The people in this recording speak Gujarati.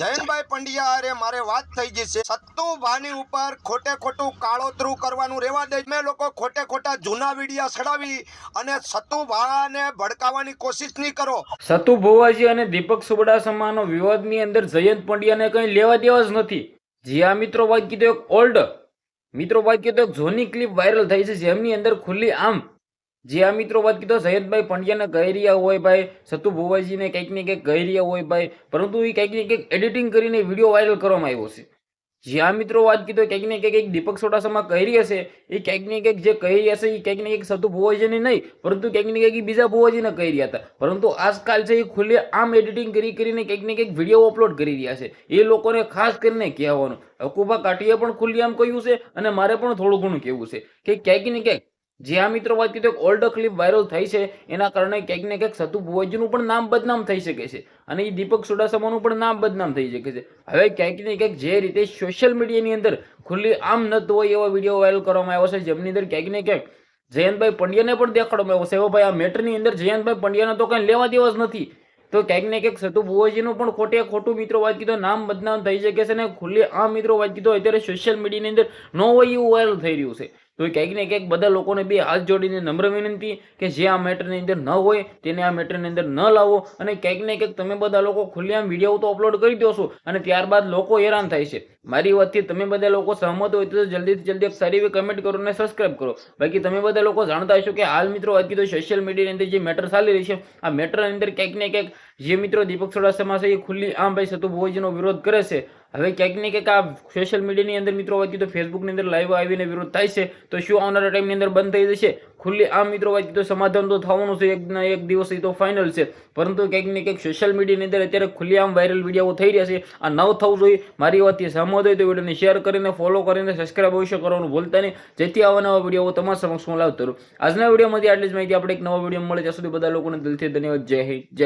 જયંતભાઈ પંડ્યા, અરે મારે વાત થઈ ગઈ છે. સત્તુ ભાની ઉપર ખોટે ખોટું કાળોતરું કરવાનું રેવા દે. મેં લોકો ખોટે ખોટા જૂના વિડિયા ચડાવી અને સત્તુ ભાને ભડકાવવાની કોશિશ નહીં કરો. સતુ ભુવાજી અને દીપક સુબડાસમાનો વિવાદની અંદર જયંત પંડ્યાને કંઈ લેવા દેવા જ નથી. જી આ મિત્રો વાત કીધો એક ઓલ્ડ મિત્રો વાત કીધો એક જોની ક્લિપ વાયરલ થઈ છે, જેમની અંદર ખુલ્લી આમ જે આ મિત્રો વાત કીધો સૈયદભાઈ પંડ્યાને કહી રહ્યા હોય ભાઈ, સતુ ભુવાજીને કંઈક ને કંઈક કહી રહ્યા હોય ભાઈ, પરંતુ એ કંઈક ને કંઈક એડિટિંગ કરીને વીડિયો વાયરલ કરવામાં આવ્યો છે. જે આ મિત્રો વાત કીધો કંઈક ને કંઈક દીપક સોડાસામાં કહી રહ્યા છે એ કંઈક ને કંઈક જે કહી રહ્યા છે એ કંઈક ને કંઈક સતુ ભુવાજીને નહીં, પરંતુ કંઈક ને કંઈક બીજા ભુવાજીને કહી રહ્યા હતા. પરંતુ આજકાલ છે એ ખુલ્લે આમ એડિટિંગ કરી કરીને કંઈક ને કંઈક વીડિયો અપલોડ કરી રહ્યા છે. એ લોકોને ખાસ કરીને કહેવાનું. હકુભા કાટીએ પણ ખુલ્લી આમ કહ્યું છે અને મારે પણ થોડું ઘણું કહેવું છે કે ક્યાંક ને ક્યાંક જે આ મિત્રો વાત કીધું ઓલ્ડ ક્લિપ વાયરલ થઈ છે. એના કારણે ક્યાંક ને ક્યાંક સતુ ભુવાજીનું પણ નામ બદનામ થઈ શકે છે અને એ દીપક સુડાસમાનું પણ નામ બદનામ થઈ શકે છે. હવે ક્યાંક ને ક્યાંક જે રીતે સોશિયલ મીડિયાની અંદર ખુલ્લી આમ ન હોય એવા વીડિયો વાયરલ કરવામાં આવ્યો છે. જેમની અંદર ક્યાંક ને ક્યાંક જયંતભાઈ પંડ્યાને પણ દેખાડવામાં આવ્યો છે. હવે ભાઈ આ મેટરની અંદર જયંતભાઈ પંડ્યાને તો કંઈ લેવા દેવા જ નથી. તો ક્યાંક ને ક્યાંક સતુ ભુવાજીનું પણ ખોટે ખોટું મિત્રો વાત કીધો નામ બદનામ થઈ શકે છે ને ખુલ્લી આ મિત્રો વાત કીધો અત્યારે સોશિયલ મીડિયાની અંદર ન હોય એવું વાયરલ થઈ રહ્યું છે. તો ક્યાંક ને ક્યાંક બધા લોકોને બે હાથ જોડીને નમ્ર વિનંતી કે જે આ મેટરની અંદર ન હોય તેને આ મેટરની અંદર ન લાવો. અને ક્યાંક ને ક્યાંક તમે બધા લોકો ખુલ્લેઆમ વીડિયો તો અપલોડ કરી દો છો. અને ત્યારબાદ લોકો હેરાન થાય છે. મારી વાતથી તમે બધા લોકો સહમત હોય તો જલ્દીથી જલ્દી એક સારી એવી કમેન્ટ કરો અને સબસ્ક્રાઇબ કરો. બાકી તમે બધા લોકો જાણતા હશો કે હાલ મિત્રો વાત કીધું સોશિયલ મીડિયાની અંદર જે મેટર ચાલી રહી છે, આ મેટરની અંદર ક્યાંક ને ક્યાંક જે મિત્રો દીપક સોડાસમા છે એ ખુલ્લી આમ ભાઈ સતુ ભુવાજીનો વિરોધ કરે છે. હવે ક્યાંક ને ક્યાંક આ સોશિયલ મીડિયાની અંદર મિત્રો વાત કીધું ફેસબુકની અંદર લાઈવ આવીને વિરોધ થાય છે. તો શું આવનારા ટાઈમની અંદર બંધ થઈ જશે? ખુલ્લી આ મિત્રો વાત કીધું સમાધાન તો થવાનું છે. એક ના એક દિવસ એ તો ફાઇનલ છે. પરંતુ ક્યાંક ને ક્યાંક સોશિયલ મીડિયાની અંદર અત્યારે ખુલ્લી આમ વાયરલ વીડિયો થઈ રહ્યા છે. આ ન થવું જોઈએ. મારી વાતથી સહમત હોય તો વિડીયોને શેર કરીને ફોલો કરીને સબસ્ક્રાઇબ અવશ્ય કરવાનું ભૂલતા નહીં. જેથી આવા નવા વીડિયો તમારા સમક્ષ હું લાવતો રહું આજના વિડીયોમાંથી આટલી જ માહિતી. આપણે એક નવા વીડિયો મળે ત્યાં સુધી બધા લોકોને દિલથી ધન્યવાદ. જય હિન્દ. જય